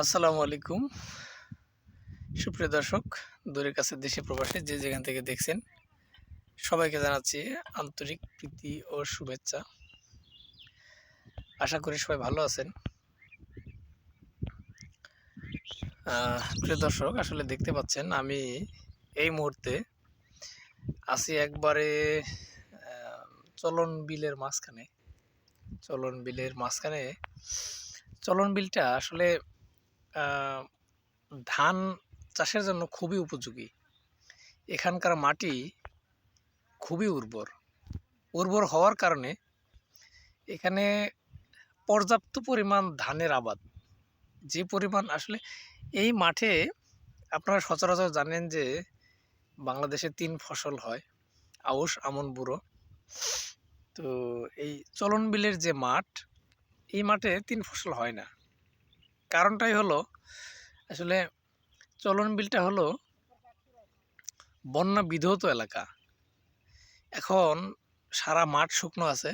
আসসালামু আলাইকুম। সুপ্রিয় দর্শক, দূরের কাছে দেশে প্রবাসে যে যেখান থেকে দেখছেন, সবাইকে জানাচ্ছি আন্তরিক প্রীতি ও শুভেচ্ছা। আশা করি সবাই ভালো আছেন। প্রিয় দর্শক, আসলে দেখতে পাচ্ছেন, আমি এই মুহূর্তে আছি একবারে চলন বিলের মাঝখানে। চলন বিলের মাঝখানে, চলন বিলটা আসলে ধান চাষের জন্য খুবই উপযোগী। এখানকার মাটি খুবই উর্বর। উর্বর হওয়ার কারণে এখানে পর্যাপ্ত পরিমাণ ধানের আবাদ। যে পরিমাণ আসলে এই মাঠে আপনারা সচরাচর জানেন যে বাংলাদেশে তিন ফসল হয়, আউশ, আমন বুড়ো তো এই চলন বিলের যে মাঠ, এই মাঠে তিন ফসল হয় না। কারণটাই হলো, আসলে চলন বিলটা হলো বন্যা বিধৌত এলাকা। এখন সারা মাঠ শুকনো আছে।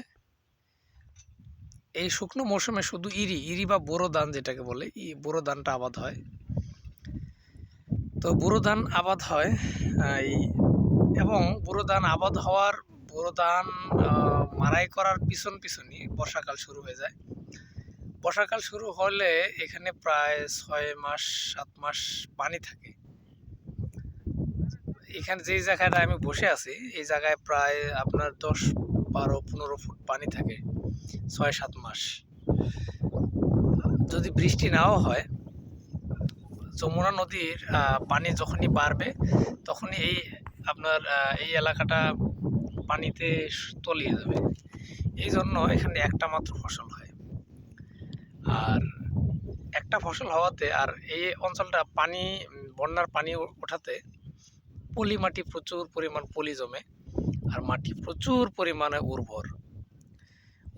এই শুকনো মৌসুমে শুধু ইরি ইরি বা বোরো ধান যেটাকে বলে, ই বোরো ধানটা আবাদ হয়। তো বোরো ধান আবাদ হয় এই এবং বোরো ধান আবাদ হওয়ার, বোরো ধান মারাই করার পিছন পিছনই বর্ষাকাল শুরু হয়ে যায়। বর্ষাকাল শুরু হলে এখানে প্রায় ছয় মাস, সাত মাস পানি থাকে। এখানে যেই জায়গাটা আমি বসে আছি, এই জায়গায় প্রায় আপনার দশ বারো পনেরো ফুট পানি থাকে, ছয় সাত মাস। যদি বৃষ্টি নাও হয়, যমুনা নদীর পানি যখনই বাড়বে, তখনই এই আপনার এই এলাকাটা পানিতে তলিয়ে যাবে। এই জন্য এখানে একটা মাত্র ফসল হয়। আর একটা ফসল হওয়াতে আর এই অঞ্চলটা পানি, বন্যার পানি ওঠাতে পলি মাটি প্রচুর পরিমাণ পলি জমে আর মাটি প্রচুর পরিমাণে উর্বর।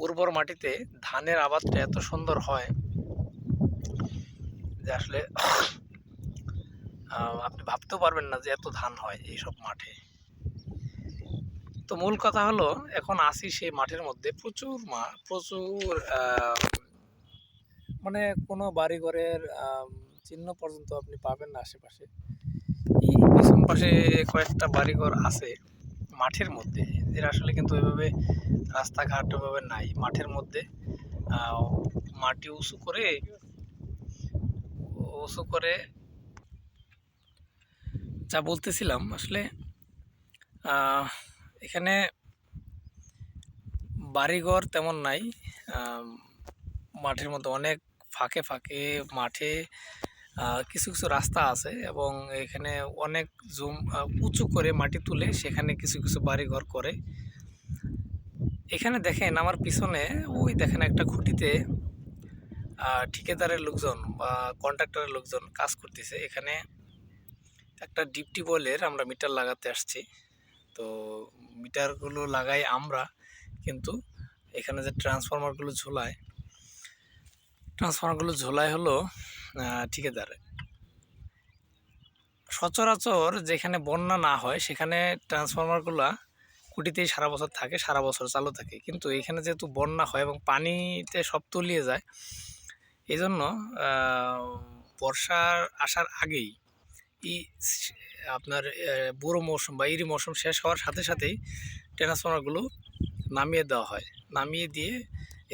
উর্বর মাটিতে ধানের আবাদটা এত সুন্দর হয় যে আসলে আপনি ভাবতেও পারবেন না যে এত ধান হয় এইসব মাঠে। তো মূল কথা হলো, এখন আসি সেই মাঠের মধ্যে প্রচুর মা, প্রচুর মানে কোনো বাড়িঘরের চিহ্ন পর্যন্ত আপনি পাবেন না আশেপাশে। এই পিছন পাশে কয়েকটা বাড়িঘর আছে মাঠের মধ্যে এর আসলে কিন্তু ওইভাবে রাস্তাঘাট ওইভাবে নাই মাঠের মধ্যে। মাটি উঁচু করে উঁচু করে যা বলতেছিলাম আসলে এখানে বাড়িঘর তেমন নাই মাঠের মধ্যে অনেক ফাঁকে ফাঁকে মাঠে কিছু কিছু রাস্তা আছে এবং এখানে অনেক জুম উঁচু করে মাটি তুলে সেখানে কিছু কিছু বাড়ি ঘর করে। এখানে দেখেন আমার পিছনে, ওই দেখেন একটা খুঁটিতে ঠিকাদারের লোকজন বা কন্ট্রাক্টরের লোকজন কাজ করতেছে। এখানে একটা ডিপ টিউবওয়েলের আমরা মিটার লাগাতে আসছি। তো মিটারগুলো লাগাই আমরা, কিন্তু এখানে যে ট্রান্সফরমারগুলো ঝোলায় ট্রান্সফরমারগুলো ঝোলাই হলো ঠিকাদার। সচরাচর যেখানে বন্যা না হয়, সেখানে ট্রান্সফরমারগুলো কুটিতেই সারা বছর থাকে, সারা বছর চালু থাকে। কিন্তু এখানে যেহেতু বন্যা হয় এবং পানিতে সব তলিয়ে যায় এই জন্য বর্ষার আসার আগেই ই আপনার বুড়ো মৌসুম বা ইরি মৌসুম শেষ হওয়ার সাথে সাথেই ট্রান্সফরমারগুলো নামিয়ে দেওয়া হয়। নামিয়ে দিয়ে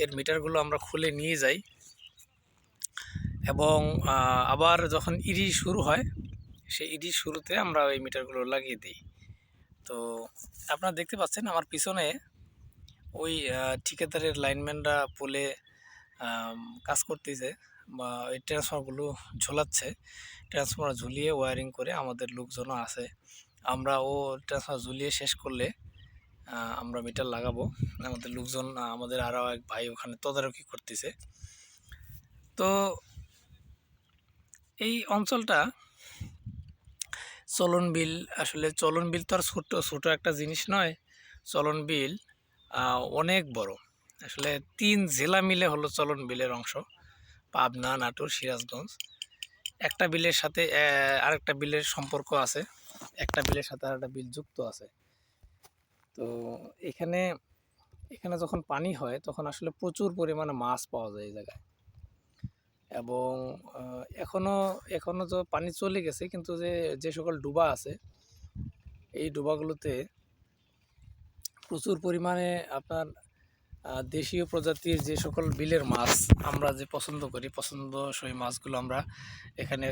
এর মিটারগুলো আমরা খুলে নিয়ে যাই। এবং আবার যখন ইরি শুরু হয়, সেই ইরি শুরুতে আমরা ওই মিটারগুলো লাগিয়ে দিই। তো আপনারা দেখতে পাচ্ছেন আমার পিছনে ওই ঠিকাদারের লাইনম্যানরা পোলে কাজ করতেছে বা ওই ট্রান্সফর্মারগুলো ঝোলাচ্ছে। ট্রান্সফর্মার ঝুলিয়ে ওয়ারিং করে আমাদের লোকজনও আছে। আমরা ও ট্রান্সফর্মার ঝুলিয়ে শেষ করলে আমরা মিটার লাগাবো। আমাদের লোকজন, আমাদের আরও এক ভাই ওখানে তদারকি করতেছে। তো এই অঞ্চলটা চলন বিল, আসলে চলন বিল তো আর ছোট ছোট একটা জিনিস নয়। চলন বিল অনেক বড়। আসলে তিন জেলা মিলে হলো চলন বিলের অংশ, পাবনা, নাটোর, সিরাজগঞ্জ। একটা বিলের সাথে আরেকটা বিলের সম্পর্ক আছে, একটা বিলের সাথে আরেকটা বিল যুক্ত আছে। তো এখানে এখানে যখন পানি হয়, তখন আসলে প্রচুর পরিমাণে মাছ পাওয়া যায় এই জায়গায়। এবং এখনও এখনও তো পানি চলে গেছে, কিন্তু যে যে সকল ডুবা আছে, এই ডুবাগুলোতে প্রচুর পরিমাণে আপনার দেশীয় প্রজাতির যে সকল বিলের মাছ আমরা যে পছন্দ করি পছন্দ পছন্দসই মাছগুলো আমরা এখানে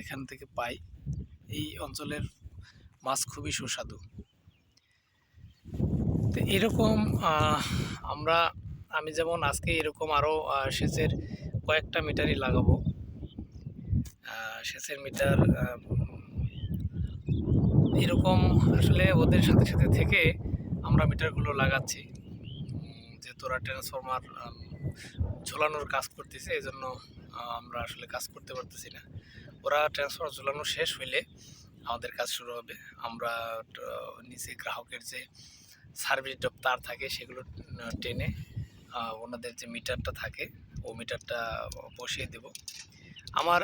এখান থেকে পাই। এই অঞ্চলের মাছ খুবই সুস্বাদু। তো এরকম আমরা, আমি যেমন আজকে এরকম আরও সেচের কয়েকটা মিটারই লাগাবো। সেচের মিটার এরকম আসলে ওদের সাথে সাথে থেকে আমরা মিটারগুলো লাগাচ্ছি। যে তোরা ট্রান্সফরমার ঝোলানোর কাজ করতেছে এই জন্য আমরা আসলে কাজ করতে পারতেছি না। ওরা ট্রান্সফরমার ঝোলানো শেষ হইলে আমাদের কাজ শুরু হবে। আমরা নিচে গ্রাহকের যে সার্ভিস তার থাকে, সেগুলো টেনে ওনাদের যে মিটারটা থাকে ও মিটারটা বসিয়ে দেব। আমার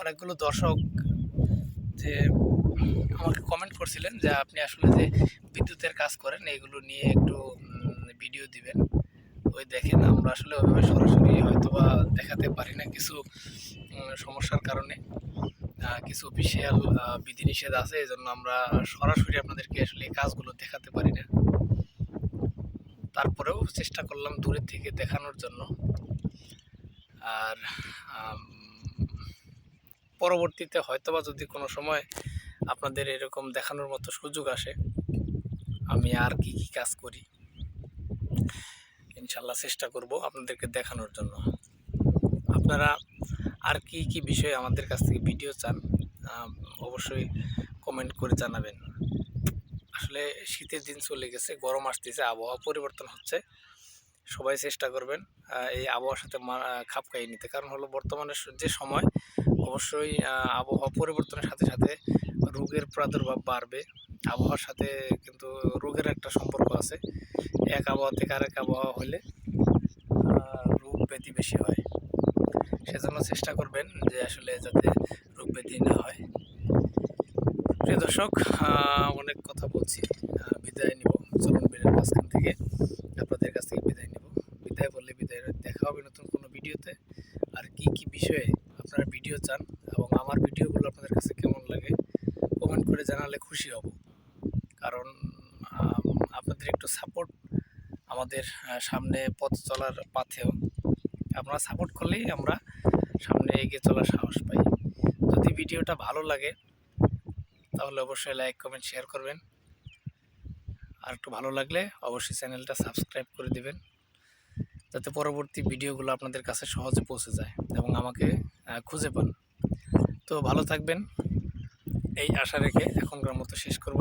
অনেকগুলো দর্শক যে আমাকে কমেন্ট করছিলেন যে আপনি আসলে যে বিদ্যুতের কাজ করেন, এগুলো নিয়ে একটু ভিডিও দিবেন। ওই দেখেন, আমরা আসলে ওইভাবে সরাসরি হয়তো বা দেখাতে পারি না কিছু সমস্যার কারণে। কিছু অফিসিয়াল বিধিনিষেধ আছে এই জন্য আমরা সরাসরি আপনাদেরকে আসলে কাজগুলো দেখাতে পারি না। তারপরেও চেষ্টা করলাম দূরের থেকে দেখানোর জন্য। আর পরবর্তীতে হয়তোবা যদি কোনো সময় আপনাদের এরকম দেখানোর মতো সুযোগ আসে, আমি আর কি কি কাজ করি, ইনশাল্লাহ চেষ্টা করব আপনাদেরকে দেখানোর জন্য। আপনারা আর কি কি বিষয়ে আমাদের কাছ থেকে ভিডিও চান অবশ্যই কমেন্ট করে জানাবেন। আসলে শীতের দিন চলে গেছে, গরম আসতেছে, আবহাওয়া পরিবর্তন হচ্ছে। সবাই চেষ্টা করবেন এই আবহাওয়ার সাথে খাপ খাইয়ে নিতে। কারণ হলো বর্তমানে যে সময়, অবশ্যই আবহাওয়া পরিবর্তনের সাথে সাথে রোগের প্রাদুর্ভাব বাড়বে। আবহাওয়ার সাথে কিন্তু রোগের একটা সম্পর্ক আছে। এক আবহাওয়া থেকে আরেক আবহাওয়া হলে রোগ ব্যাধি বেশি হয়। সেজন্য চেষ্টা করবেন যে আসলে যাতে রোগ ব্যাধি না হয়। প্রিয় দর্শক অনেক কথা বলছি। বিদায় নিব চলন বিলের মাঝখান থেকে। আপনাদের কাছ থেকে বিদায় নিব। বিদায় বললে বিদায় দেখা হবে নতুন কোনো ভিডিওতে। আর কি কি বিষয়ে আপনারা ভিডিও চান এবং আমার ভিডিওগুলো আপনাদের কাছে কেমন লাগে কমেন্ট করে জানালে খুশি হব। কারণ আপনাদের একটু সাপোর্ট আমাদের সামনে পথ চলার পাথেও আপনারা সাপোর্ট করলেই আমরা সামনে এগিয়ে চলার সাহস পাই। যদি ভিডিওটা ভালো লাগে তাহলে অবশ্যই লাইক কমেন্ট শেয়ার করবেন। আর একটু ভালো লাগলে অবশ্যই চ্যানেলটা সাবস্ক্রাইব করে দেবেন, যাতে পরবর্তী ভিডিওগুলো আপনাদের কাছে সহজে পৌঁছে যায় এবং আমাকে খুঁজে পান। তো ভালো থাকবেন। এই আশা রেখে এখনকার মতো শেষ করব।